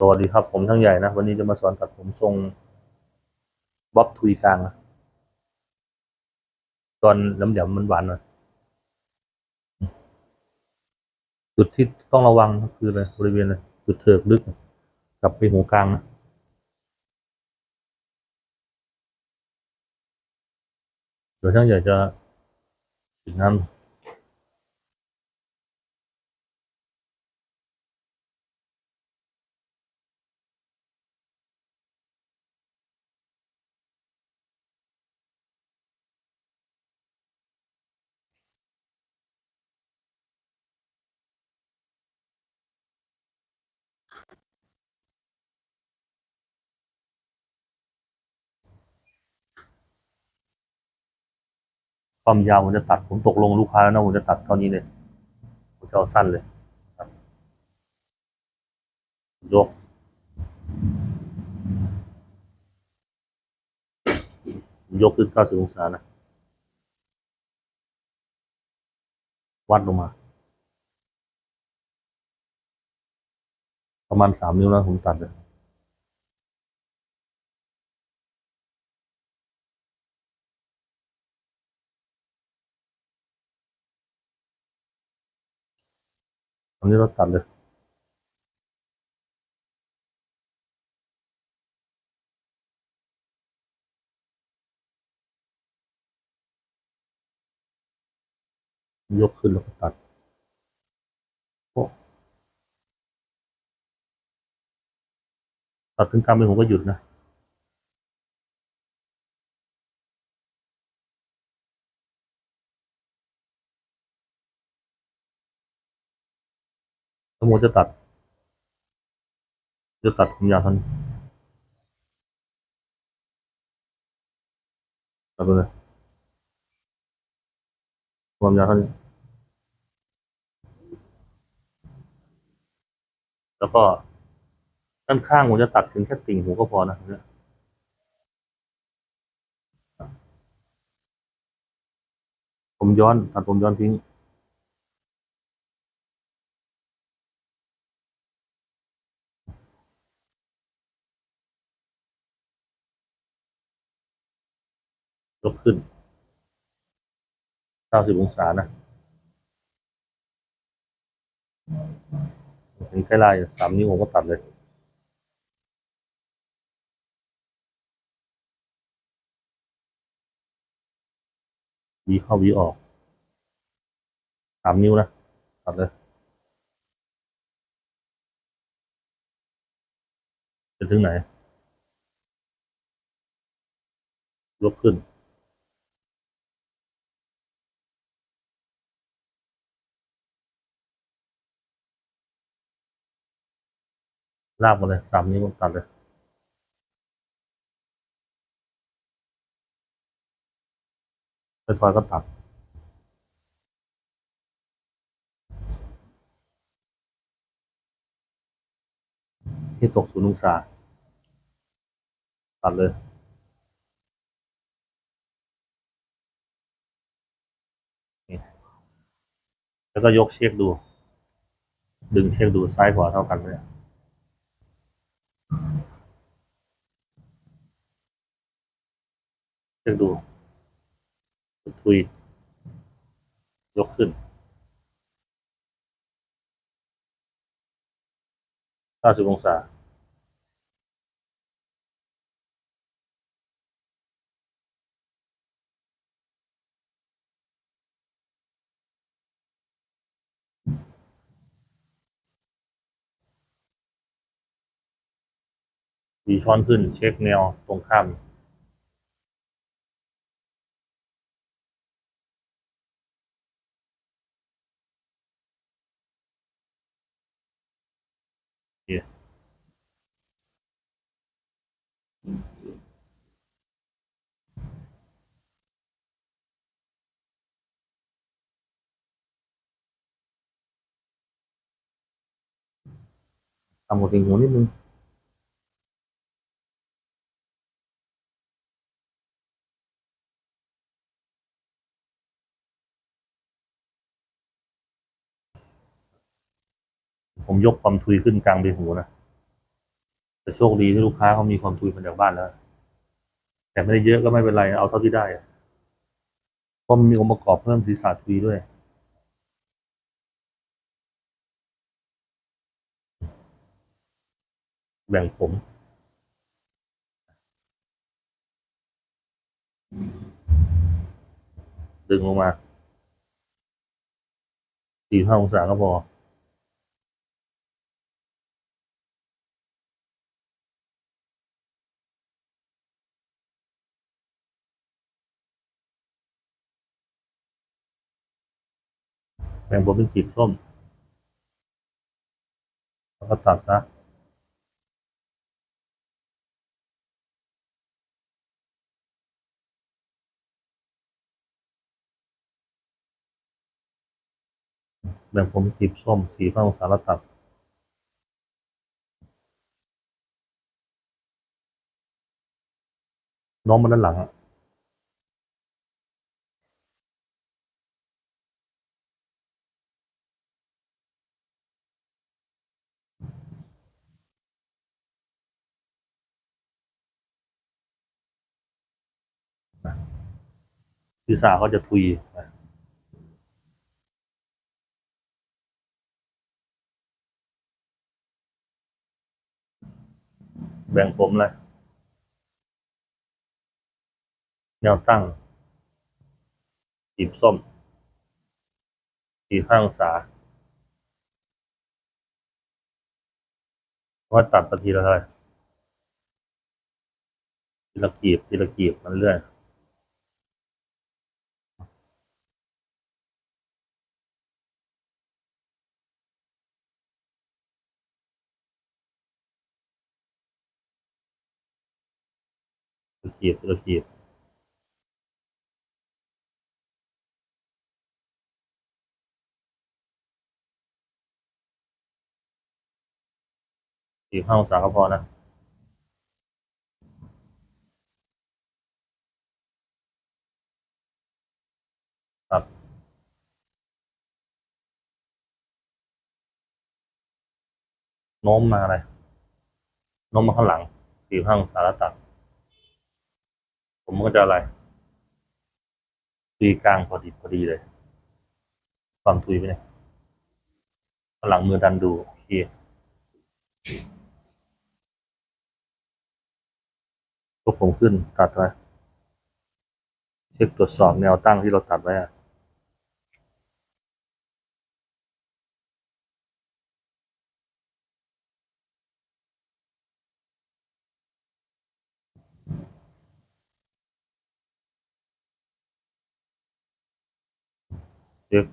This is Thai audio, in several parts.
สวัสดีครับผมช่างใหญ่นะ วันนี้จะมาสอนตัดผมทรงบ๊อบทุยกลางนะตอนแหลมๆมันหวานน่อยจุดที่ต้องระวังก็คืออะไรบริเวณอะไรจุดเถิกลึกกับไปหูกลางนะเดี๋ยวช่างใหญ่จะฉีดน้ำ ความยาวผมจะตัด ผมตกลงลูกค้าแล้วนะผมจะตัดเท่านี้เลย ผมจะเอาสั้นเลยยกยกขึ้น90องศานะ วัดลงมา ประมาณสามนิ้วนะผมตัดเลย อนนี้เราตัดเลยยกขึ้นแล้วก็ตัดโอ้ตัดถึงกลางเป็นผมก็หยุดนะ สมจะตัด จะตัดผมยาวท่านี้ตัดไปเลยความยาวเท่านี้แล้วก็ด้านข้างผมจะตัดถึงแค่ติ่งหูก็พอนะเนี่ยผมย้อนตัดผมย้อนทิ้ง กขึ้น90องศานะเห็นแค่ลายสามนิ้วผมก็ตัดเลยวีเข้าวีออกสามนิ้วนะ ตัดเลย จะถึงไหน ยกขึ้น ลากมาเลยสามนิ้วตัดเลยค่อยก็ตัดที่ตกศูนย์องศาตัดเลย แล้วก็ยกเช็คดู ดึงเช็คดูซ้ายขวาเท่ากันไหมเนี่ยเช็คดูทุยยกขึ้น90องศามีช้อนขึ้นเช็คแนวตรงข้าม ทำกับติ่งหูนิดนึงผมยกความทุยขึ้นกลางใบหูนะ แต่โชคดีที่ลูกค้าเขามีความทุยมาจากบ้านแล้ว แต่ไม่ได้เยอะก็ไม่เป็นไร เอาเท่าที่ได้อะเพราะมันมีองค์ประกอบเพิ่มศีรษะทุยด้วย แบ่งผม ดึงลงมาสี่ห้าองศาก็พอแบ่งผมเป็นจีบส้มแล้วก็ตัดซะ แบ่งผมเป็นจีบส้มสี่ห้าองศาแล้วตัดน้องมาด้านหลังอะศีรษะก็จะทุยนะ แบ่งผมเลยแนวตั้งจีบส้มสี่ห้างศาว่าตัดปทีละเท่าไหร่ทีละกีบทีละกีบมันเรื่อย ทีละกีบทีละกีบสี่ห้าองศาก็พอนะครับโน้มมาอะไรโน้มมาข้างหลังสี่ห้าองศาแล้วตัด ผมก็จะอะไร ตีกลางพอดีพอดีเลย ความทุยไปเนี่ยหลังมือดันดู โอเคก็ผมขึ้นตัดไว้เช็คตรวจสอบแนวตั้งที่เราตัดไว้อะ เช็ค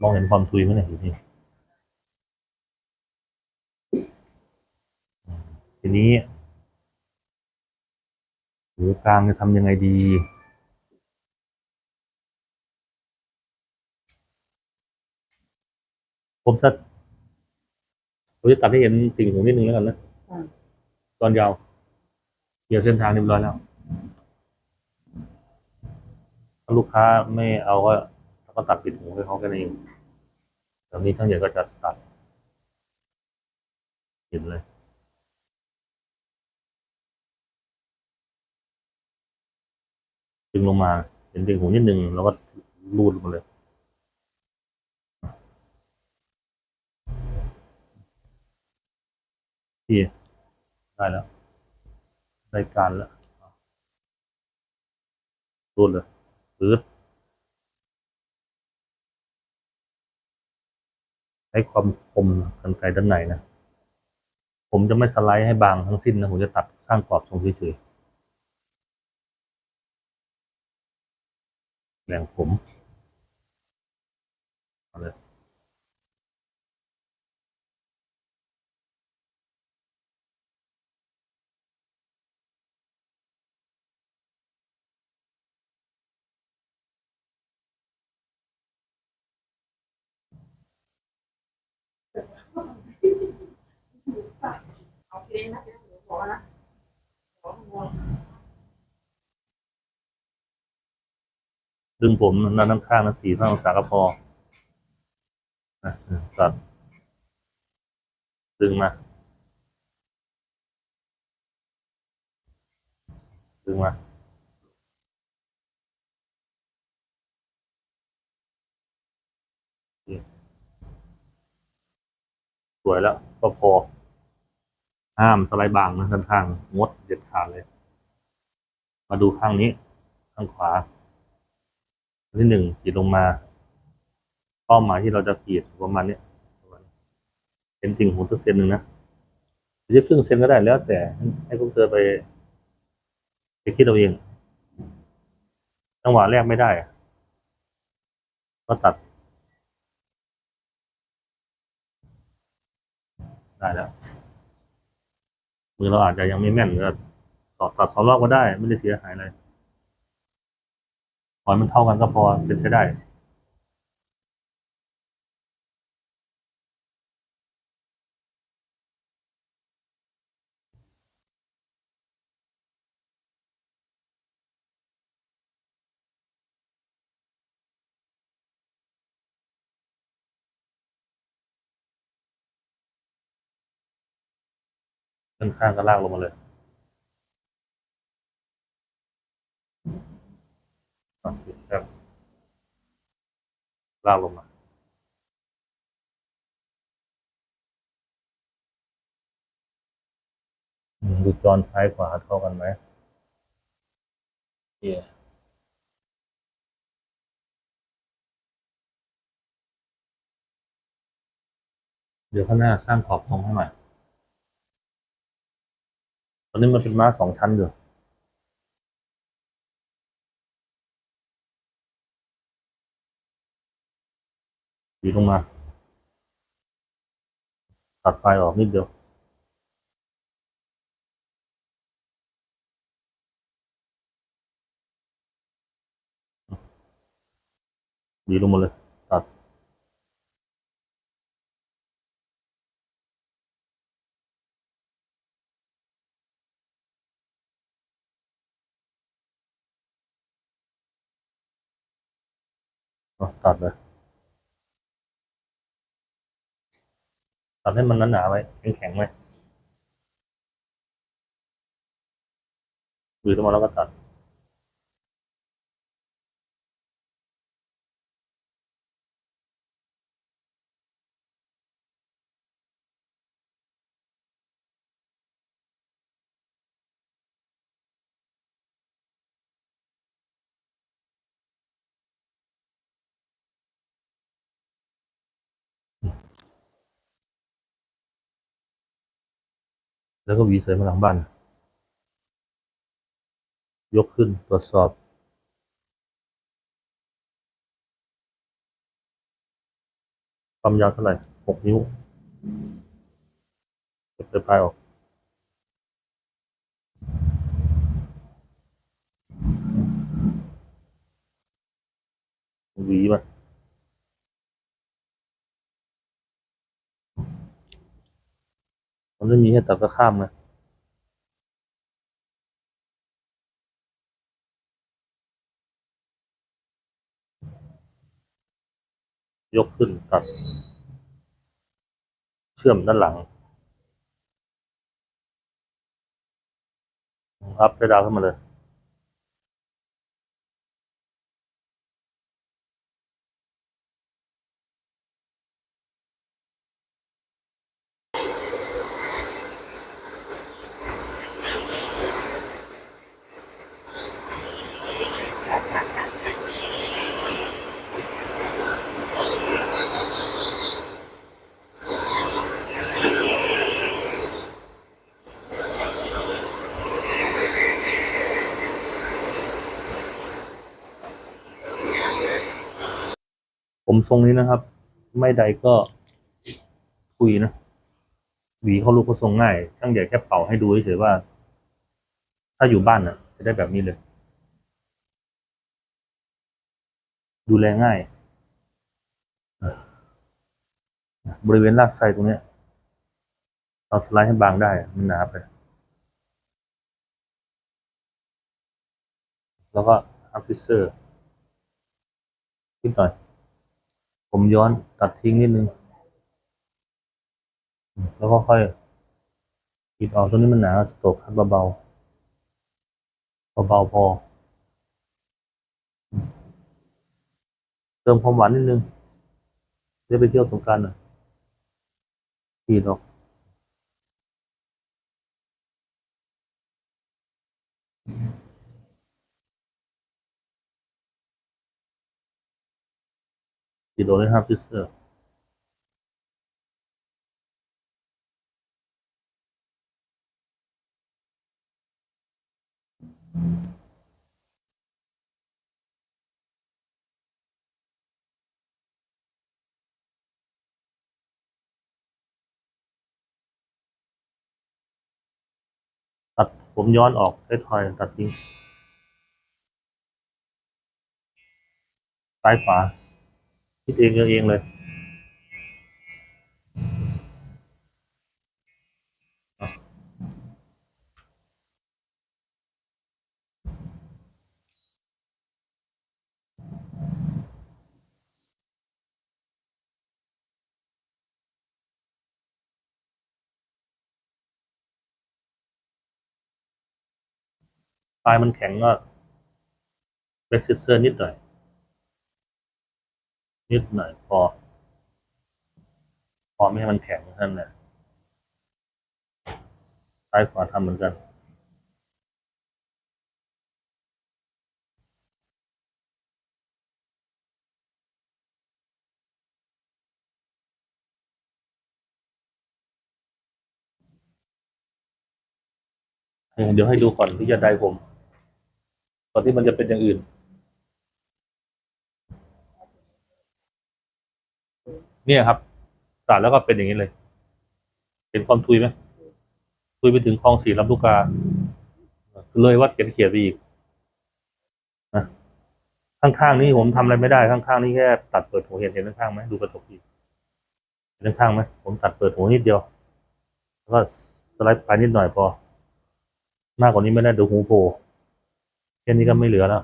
มองเห็นความทุยไหมเนี่ยอยู่นี่ทีนี้ หูกลางจะทำยังไงดีผมจะผมจะตัดให้เห็นติ่งหูนิดนึงแล้วกันนะอ่าตอนยาวเกี่ยวเส้นทางเรียบร้อยแล้วถ้าลูกค้าไม่เอาก็ก็ตัดปิดหูให้เขาแค่นั้นเองแต่นี้ทั้งใหญ่ก็จะตัดเห็นเลย ดึงลงมาเห็นติ่งหูนิดนึงแล้วก็รูดลงมาเลย ที่ได้แล้ว ได้การแล้วรูดเลยปื๊ดใช้ความคมกันไกลด้านในนะ ผมจะไม่สไลด์ให้บางทั้งสิ้นนะ ผมจะตัดสร้างกรอบทรงเฉยๆ แรงผมเอาเลเอาเพลงนะเดี๋ยวหนูขอนะ ดึงผมนั่นน้ำข้างนั้นสี่ห้าองศาก็พอนะตัดดึงมา ดึงมาสวยแล้วก็พอ ห้ามสไลด์บางนะด้านข้างงดเด็ดขาดเลย มาดูข้างนี้ ข้างขวา ที่หนึ่งขีดลงมา เป้าหมายที่เราจะขีดประมาณนี้เป็นติ่งหูตัวเซนหนึ่งนะหรือจะครึ่งเซนก็ได้แล้วแต่ให้พวกเธอไป ไปคิดเอาเองจังหวะแรกไม่ได้ ก็ตัด ได้แล้วมือเราอาจจะยังไม่แม่นก็สอดตัดสองรอบก็ได้ ไม่ได้เสียหายอะไร อมันเท่ากันก็พอเป็นใช้ได้ด้นข้างก็ลากลงมาเลย ตัดสิแซบลากลงมาอืมดูจอนซ้ายขวาเท่ากันไหมเย่เดี๋ยวข้างหน้าสร้างขอบตรงให้หน่อย ตอนนี้มันเป็นม้าสองชั้นอยู่ หวีลงมา ตัดปลายออกนิดเดียวหวีลงมาเลย ตัดอะตัดเลย ตัดให้มันหนาๆไว้แข็งๆไว้หวีลงมาแล้วก็ตัด แล้วก็หวีเสยมาหลังบ้านยกขึ้นตรวจสอบ ความยาวเท่าไหร่หกนิ้วเก็บปลายออก หวีมา มันไม่มีให้ตัดก็ข้ามนะยกขึ้นตัด เชื่อมด้านหลัง อัพได้ดาวขึ้นมาเลย ทรงนี้นะครับ ไม่ใดก็คุยนะหวีเขาลูกเขาทรงง่าย ช่างใหญ่แค่เป่าให้ดูเฉยๆว่า ถ้าอยู่บ้านน่ะ จะได้แบบนี้เลย ดูแลง่าย บริเวณรากไซตรงเนี้ยเราสไลด์ให้บางได้ มันหนาไป แล้วก็อัพฟิเซอร์นิดหน่อย ผมย้อนตัดทิ้งนิดนึง แล้วก็ค่อยปิดออกตรงนี้มันหนาสโตกคัดเบาๆเบาๆพอ เติมความหวานนิดนึงเดี๋ยวไปเที่ยวสงการหน่อยปีดออก ปีดออกเลยครับฟิเซอร์ตัดผมย้อนออกได้ทอยตัดทิ้งซ้ายขวา คิดเองเออเองเลยปลายมันแข็งก็เบสเซอร์นิดหน่อย นิดหน่อยพอ พอไม่ให้มันแข็งนั่นแหละซ้ายขวาทำเหมือนกัน เดี๋ยวให้ดูก่อนที่จะได้ผมก่อนที่มันจะเป็นอย่างอื่น เนี่ยครับสาดแล้วก็เป็นอย่างนี้เลย เห็นความทุยไหมทุยไปถึงคลองสีลำลูกกาเลยวัดเขียนเขียนไปอีกนะข้างๆนี้ผมทำอะไรไม่ได้ข้างๆนี้แค่ตัดเปิดหัวเห็นเห็นข้างๆไหมดูกระจกอีกเห็นข้างๆไหมผมตัดเปิดหัวนิดเดียวแล้วก็สไลด์ไปนิดหน่อยพอ มากกว่านี้ไม่ได้เดูหูโผล่แค่นี้ก็ไม่เหลือแล้ว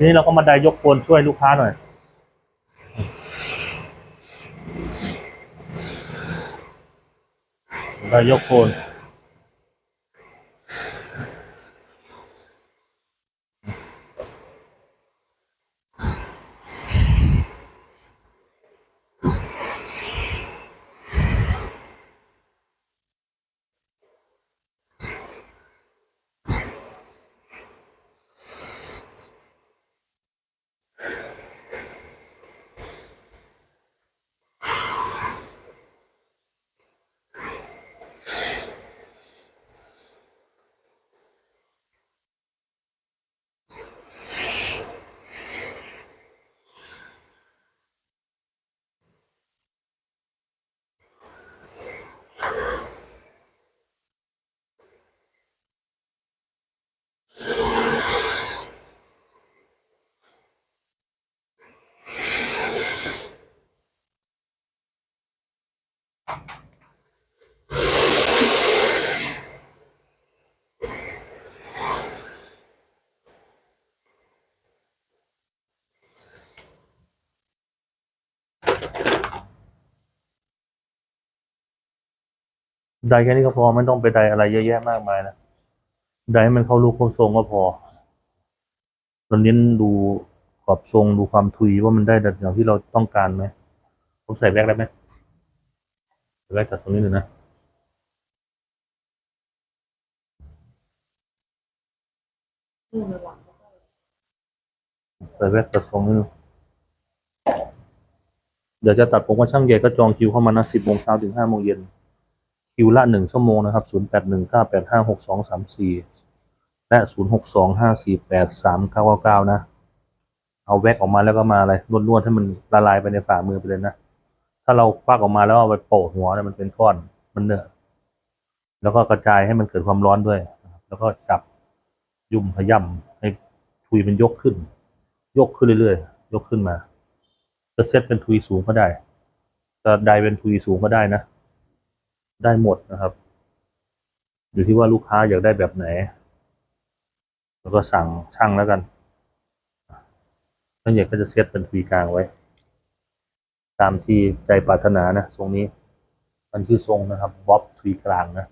ทีนี้เราก็มาไดยกโคนช่วยลูกค้าหน่อย ไดยกโคน ได้แค่นี้ก็พอไม่ต้องไปได้อะไรเยอะแยะมากมายนะไดให้มันเข้ารูปเข้าทรงก็พอเราเน้นดูขอบทรงดูความทุยว่ามันได้แบบอย่างที่เราต้องการไหมผมใส่แว็กได้ไหมใส่แว็กตัดตรงนี้หนึ่งนะใส่แว็กตัดทรงนิดนึงเดี๋ยวจะตัดผมกับช่างใหญ่ก็จองคิวเข้ามานะสิบโมงเช้าถึงห้าโมงเย็น คิวละหนึ่งชั่วโมงนะครับศูนย์แปดหนึ่งเก้าแปดห้าหกสองสามสี่และศูนย์หกสองห้าสี่แปดสามเก้าเก้าเก้านะ เอาแว็กออกมาแล้วก็มาอะไรนวดๆให้มันละลายไปในฝ่ามือไปเลยนะ ถ้าเราควักออกมาแล้วเอาไปโปะหัวเนี่ยมันเป็นก้อนมันเนอะแล้วก็กระจายให้มันเกิดความร้อนด้วย แล้วก็จับยุ่มขย่ำให้ทุยมันยกขึ้น ยกขึ้นเรื่อยๆ ยกขึ้นมา จะเซตเป็นทุยสูงก็ได้ จะไดเป็นทุยสูงก็ได้นะ ได้หมดนะครับ อยู่ที่ว่าลูกค้าอยากได้แบบไหน แล้วก็สั่งช่างแล้วกันถ้าอยากก็จะเซตเป็นทุยกลางไว้ ตามที่ใจปรารถนานะทรงนี้ มันชื่อทรงนะครับบ๊อบทุยกลางนะ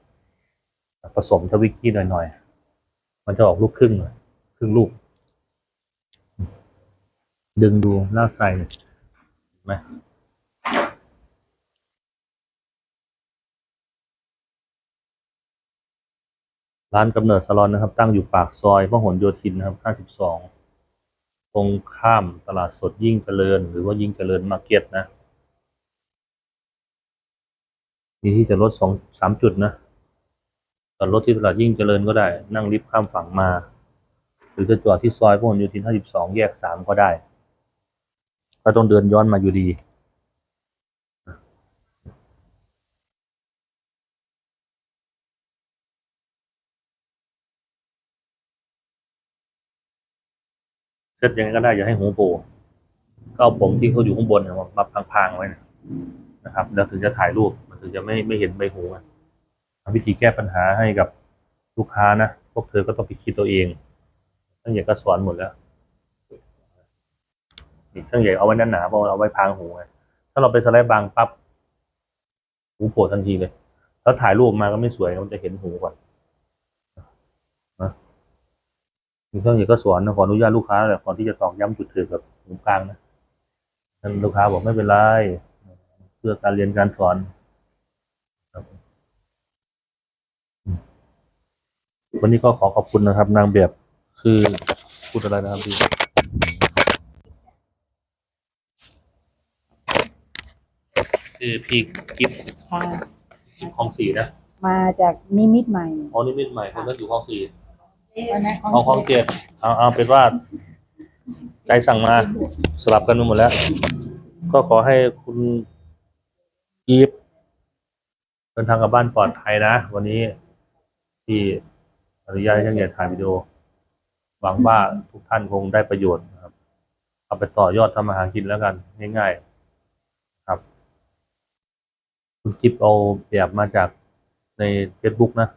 ผสมทวิกกี้หน่อยๆ มันจะออกลูกครึ่งหน่อยครึ่งลูก ดึงดูล่ากใส่เห็นไหม ร้านกำเนิดสลอนนะครับ ตั้งอยู่ปากซอยพหลโยธินนะครับ 52 ตรงข้ามตลาดสดยิ่งเจริญ หรือว่ายิ่งเจริญมาร์เก็ตนะ มีที่จะรถสองสามจุดนะจอดรถที่ตลาดยิ่งเจริญก็ได้ นั่งลิฟต์ข้ามฝั่งมา หรือจะจอดที่ซอยพหลโยธิน 52 แยก 3 ก็ได้ ก็ต้องเดินย้อนมาอยู่ดี เสร็จยังไงก็ได้อย่าให้หูโผล่ก็เอาผมที่เขาอยู่ข้างบนเนี่ยมาพางๆไว้นะนะครับ แล้วถึงจะถ่ายรูปมันถึงจะไม่ไม่เห็นใบหูอะวิธีแก้ปัญหาให้กับลูกค้านะพวกเธอก็ต้องไปคิดตัวเองช่างใหญ่ก็สอนหมดแล้วนี่ช่างใหญ่เอาไว้หนาเพราะเอาไว้พางหูไงถ้าเราไปสไลด์บางปั๊บหูโผล่ทันทีเลย แล้วถ่ายรูปมาก็ไม่สวยมันจะเห็นหูก่อนนะ นี่ช่างใหญ่ก็สอนนะขออนุญาตลูกค้าแหละก่อนที่จะตอกย้ำจุดถือกับหูกลางนะท่านลูกค้าบอกไม่เป็นไรเพื่อการเรียนการสอนวันนี้ก็ขอขอบคุณนะครับ นางแบบคือพูดอะไรนะครับพี่คือพี่กิฟต์ค่ะกิฟต์คลองสี่นะ มาจากนิมิตใหม่อ๋อนี่มิตรใหม่คนนั้นอยู่คลองสี่ตอนนั้น เอาคลองเจ็ดเอาเอาเป็นว่าใจสั่งมาสลับกันไปหมดแล้ว ก็ขอให้คุณกิฟ์เดินทางกลับบ้านปลอดภัยนะ วันนี้ที่อนุญาตให้ช่างใหญ่ถ่ายวิดีโอหวังว่าทุกท่านคงได้ประโยชน์นะครับ เอาไปต่อยอดทำอาหารกินแล้วกัน ง่ายๆครับ คุณกิฟเอาแบบมาจากใน Facebook นะ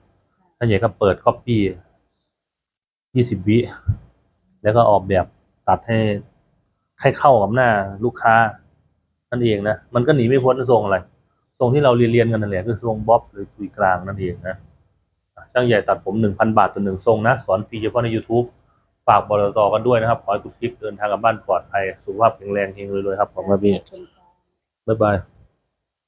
ท่านใหญ่ก็เปิด Copy ยี่สิบวิ แล้วก็ออกแบบตัดให้ให้เข้ากับหน้าลูกค้านั่นเองนะ มันก็หนีไม่พ้นทรงอะไร ทรงที่เราเรียนๆกันนั่นแหละคือทรงบ๊อบหรือตุยกลางนั่นเองนะช่างใหญ่ตัดผมหนึ่งพันบาทต่อหนึ่งทรงนะ สอนฟรีเฉพาะใน YouTube ฝากบริต่อกันด้วยนะครับ ขอให้ทุกคลิปเดินทางกลับบ้านปลอดภัย สุขภาพแข็งแรงเฮงรวยๆครับผมครับพี่บ๊ายบาย